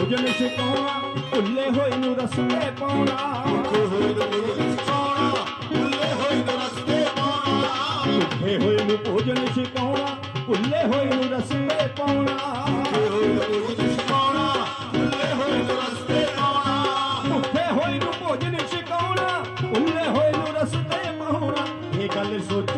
ਭੋਜਨ ਛਕਾਉਣਾ ਭੁੱਲੇ ਹੋਏ ਨੂੰ ਰਸਤੇ ਪਾਉਣਾ। ਭੁੱਲੇ ਹੋਏ ਨੂੰ ਭੋਜਨ ਛਕਾਉਣਾ ਭੁੱਲੇ ਹੋਏ ਨੂੰ ਰਸਤੇ ਪਾਉਣਾ। ਭੁੱਲੇ ਹੋਏ ਨੂੰ ਭੋਜਨ ਛਕਾਉਣਾ ਭੁੱਲੇ ਹੋਏ ਨੂੰ ਰਸਤੇ ਪਾਉਣਾ। ਇਹ ਗੱਲ ਸੋਚ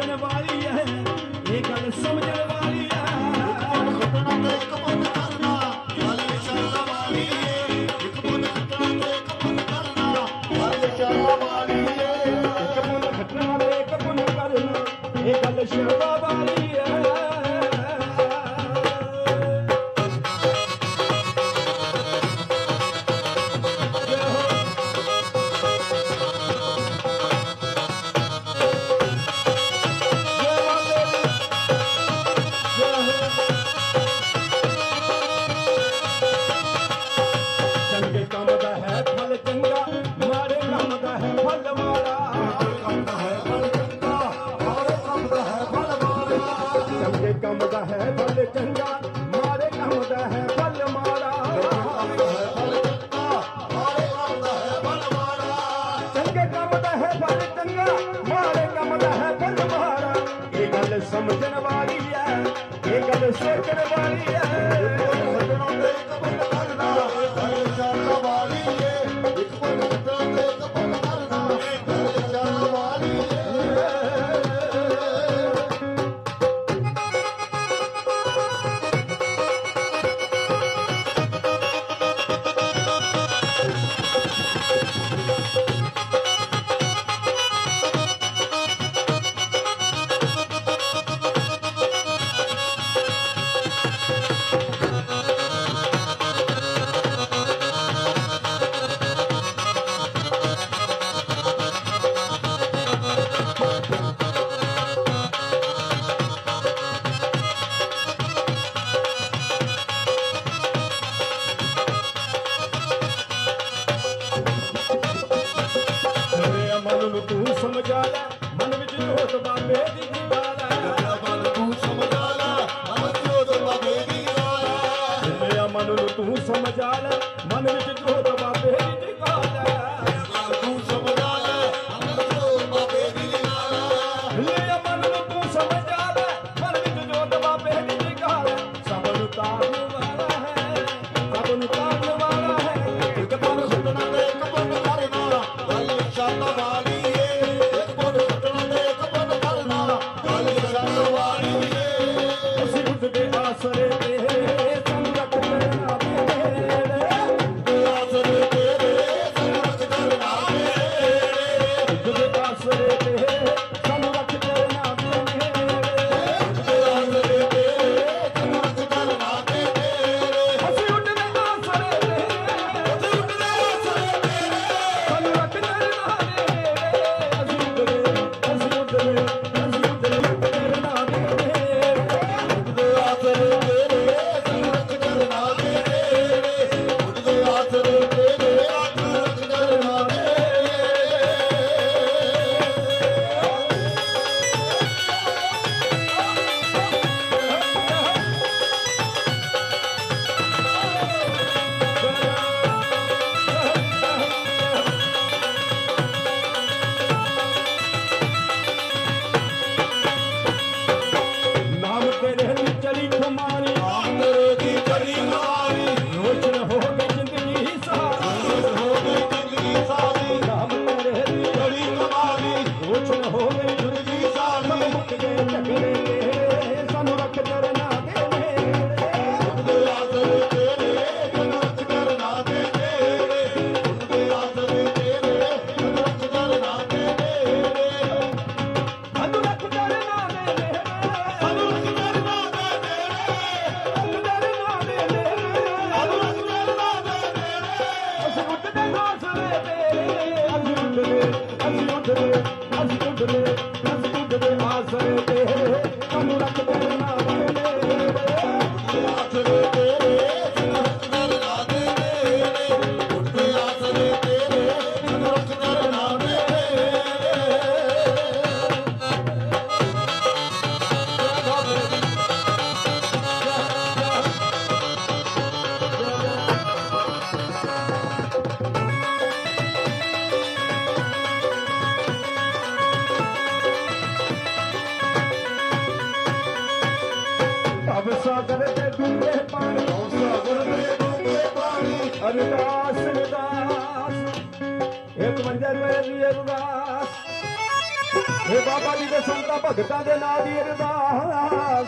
ਸੰਤਾਂ ਭਗਤਾਂ ਦੇ ਨਾਂ ਦੀ ਅਰਦਾਸ।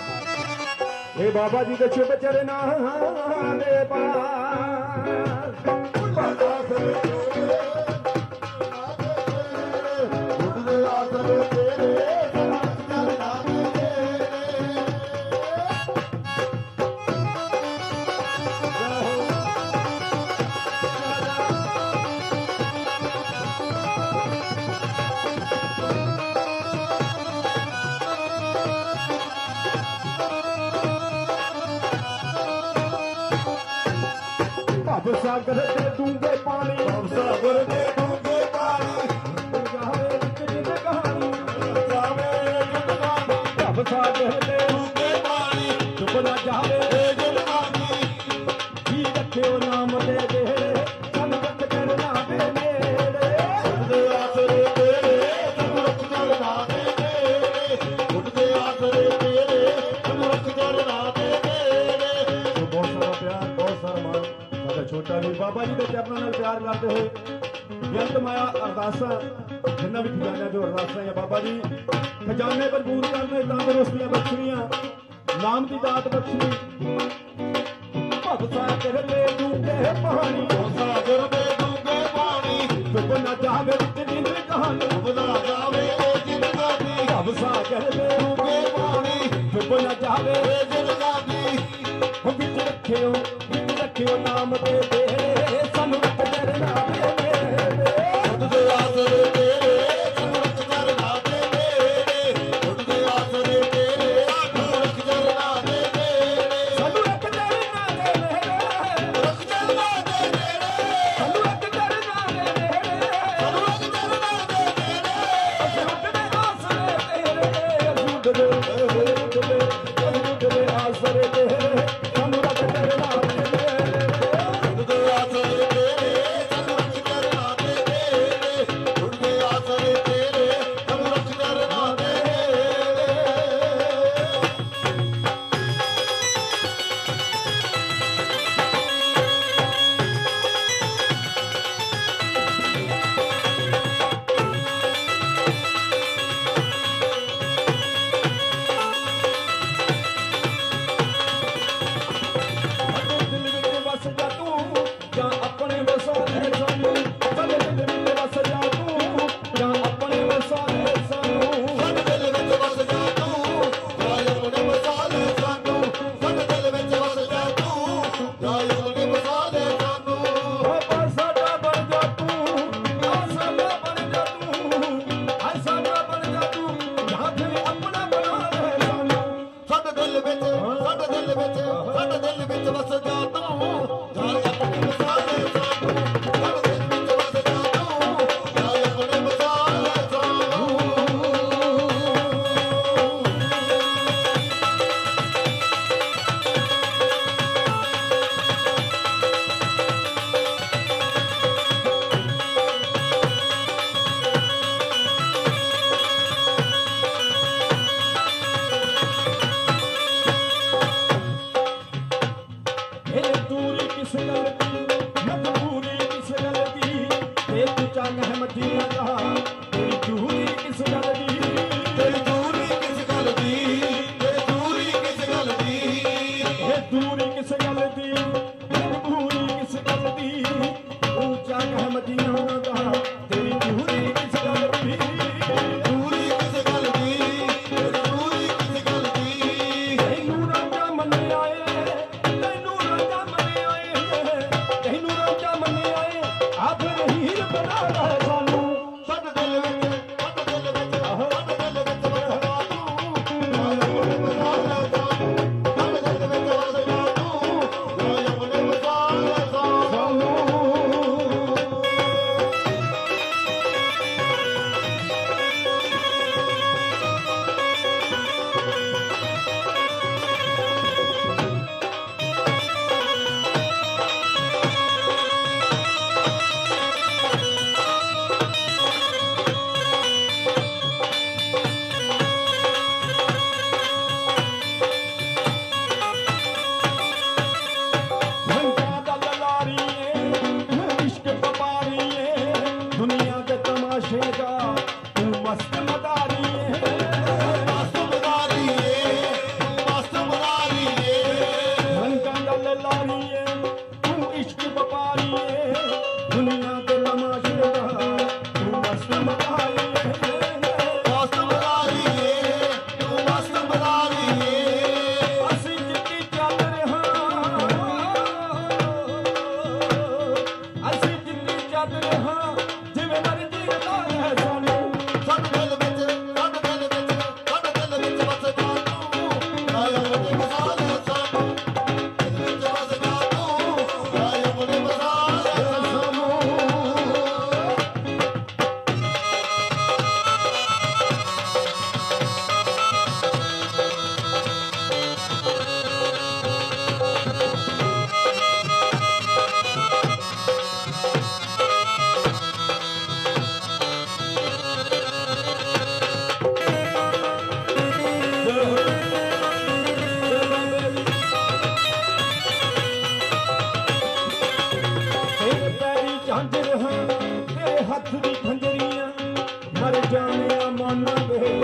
ਏ ਬਾਬਾ ਜੀ ਦੇ ਚੁੱਪ ਚਰਨਾਂ ਦੇ ਪਾਸ। ਬਾਬਾ ਫਿਰ ਸਾਗਰ ਦੇ ਪਾਣੀ। ਸਾਗਰ ਦੇ ਦੇ ਚਰਨਾਂ ਨਾਲ ਪਿਆਰ ਕਰਦੇ ਹੋਏ ਬੇਅੰਤ ਮਾਇਆ ਅਰਦਾਸਾਂ ਜਿੰਨਾ ਵੀ ਖਜ਼ਾਨਾ ਜੋ ਅਰਦਾਸਾਂ ਹੈ ਬਾਬਾ ਜੀ। ਖਜ਼ਾਨੇ ਭਰਪੂਰ ਕਰਨੇ ਤੰਦਰੁਸਤੀਆਂ ਬਖਸ਼ਣੀਆਂ ਨਾਮ ਦੀ ਦਾਤ ਬਖਸ਼ਣੀ। ਭਗਤ ਸਾਹਿਬ ਕਹਿੰਦੇ ਦੂਗੇ ਪਾਣੀ ਹੋਸਾ ਗੁਰਦੇ ਦੂਗੇ ਪਾਣੀ ਸੁਭ ਨਾ ਜਾਵੇ ਵਿੱਚ ਦਿਨ ਕਹਾਣੀ। ਸੁਭ ਜਾਵੇ ਉਹ ਜਿੰਦਾ ਦੀ ਭਗਤ ਸਾਹਿਬ ਕਹਿੰਦੇ ਦੂਗੇ ਪਾਣੀ ਸੁਭ ਨਾ ਜਾਵੇ ਉਹ ਜਿੰਦਾ ਦੀ ਉਹ ਵਿੱਚ ਰੱਖਿਓ ਵਿੱਚ ਰੱਖਿਓ ਨਾਮ ਦੇ ਦੀ ਖੰਜਰੀਆਂ ਮਰ ਜਾਣਿਆ ਮਨ ਵੇ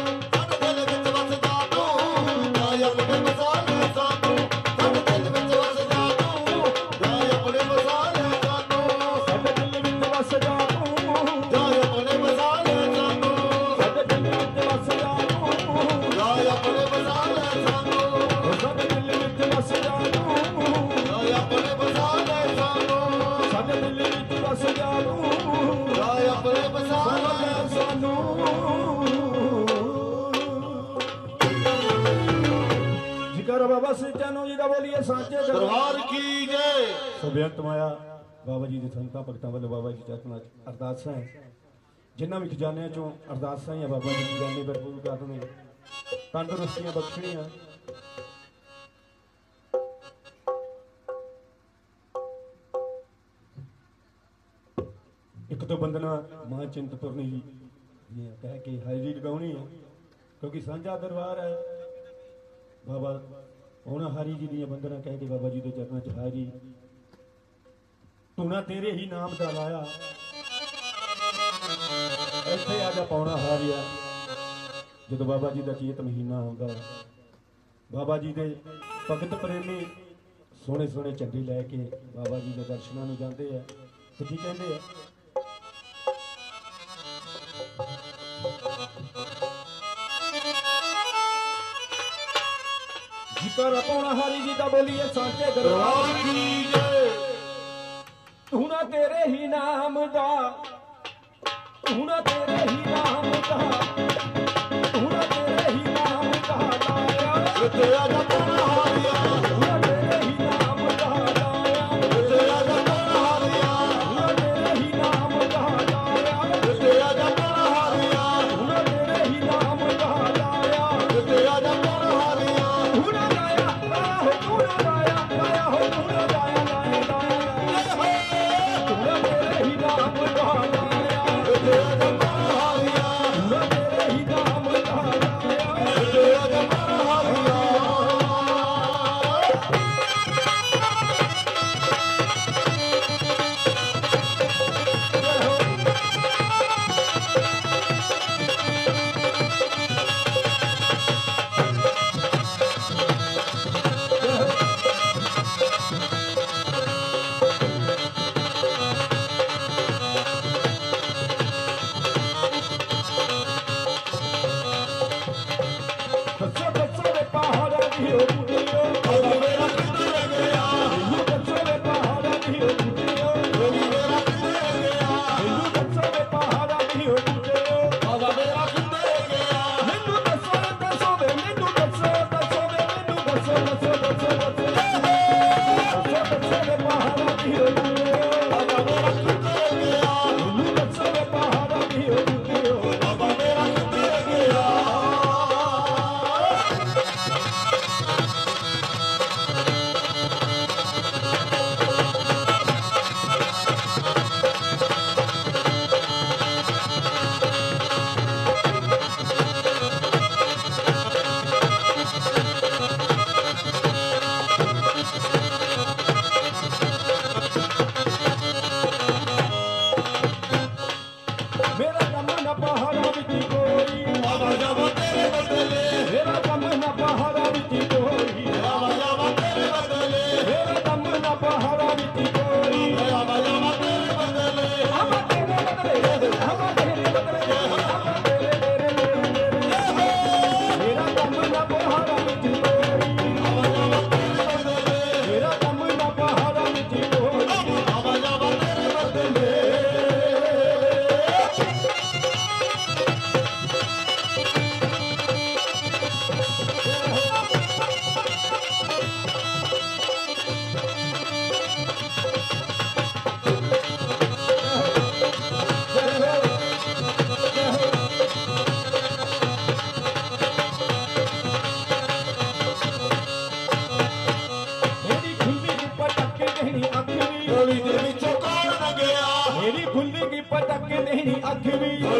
ਜਿਕਰ ਬਾਬਾ ਸੱਚਾਨੋ ਜੀ ਦਾ ਬੋਲੀਏ ਸਾਚੇ ਦਰਬਾਰ ਕੀ ਜੈ। ਸਭਿਅੰਤ ਮਾਇਆ ਬਾਬਾ ਜੀ ਦੇ ਸੰਤਾਂ ਭਗਤਾਂ ਵੱਲੋਂ ਬਾਬਾ ਜੀ ਚਰਨਾਂ ਅਰਦਾਸਾਂ ਹੈ। ਜਿਨ੍ਹਾਂ ਵੀ ਖਜ਼ਾਨਿਆਂ ਚੋਂ ਅਰਦਾਸਾਂ ਹੀ ਆ ਬਾਬਾ ਜੀ ਖਜ਼ਾਨੇ ਭਰਪੂਰ ਕਰਨੇ ਤੰਦਰੁਸਤੀਆਂ ਬਖਸ਼ਣੀਆਂ। ਇੱਕ ਤੋਂ ਬੰਦਨਾ ਮਾਂ ਚਿੰਤਪੁਰਨੀ ਜੀ ਇਹ ਕਹਿ ਕੇ ਹਾਜ਼ਰੀ ਲਗਾਉਣੀ ਹੈ ਕਿਉਂਕਿ ਸਾਂਝਾ ਦਰਬਾਰ ਹੈ। ਬਾਬਾ ਹੁਣ ਹਰੀ ਜੀ ਦੀਆਂ ਬੰਦਨਾ ਕਹਿ ਕੇ ਬਾਬਾ ਜੀ ਦੇ ਚਰਨਾਂ 'ਚ ਹਾਜ਼ਰੀ ਤੂੰ ਨਾ ਤੇਰੇ ਹੀ ਨਾਮ ਦਾ ਲਾਇਆ। ਇੱਥੇ ਆ ਜਾ ਪਾਉਣਾ ਹਾਰਿਆ। ਜਦੋਂ ਬਾਬਾ ਜੀ ਦਾ ਚੇਤ ਮਹੀਨਾ ਆਉਂਦਾ ਬਾਬਾ ਜੀ ਦੇ ਭਗਤ ਪ੍ਰੇਮੀ ਸੋਹਣੇ ਸੋਹਣੇ ਝੰਡੇ ਲੈ ਕੇ ਬਾਬਾ ਜੀ ਦੇ ਦਰਸ਼ਨਾਂ ਨੂੰ ਜਾਂਦੇ ਆ। ਤੇ ਕੀ ਕਹਿੰਦੇ ਆ? ਜਿਕਰ ਪਾਉਣਾ ਹਰੀ ਜੀ ਦਾ ਬੋਲੀਏ ਸਾਚੇ ਦਰਬਾਰ। ਦਰਬਾਰ ਕੀ ਜੈ? ਤੂੰ ਨਾ ਤੇਰੇ ਹੀ ਨਾਮ ਦਾ ਤੂੰ ਨਾ ਤੇਰੇ ਹੀ ਨਾਮ ਦਾ ਤੂੰ ਨਾ ਤੇਰੇ ਹੀ ਨਾਮ ਦਾ ਲਾਇਆ। you. ਦੀ ਪਟਕ ਦੇਣੀ ਅੱਖ ਵੀ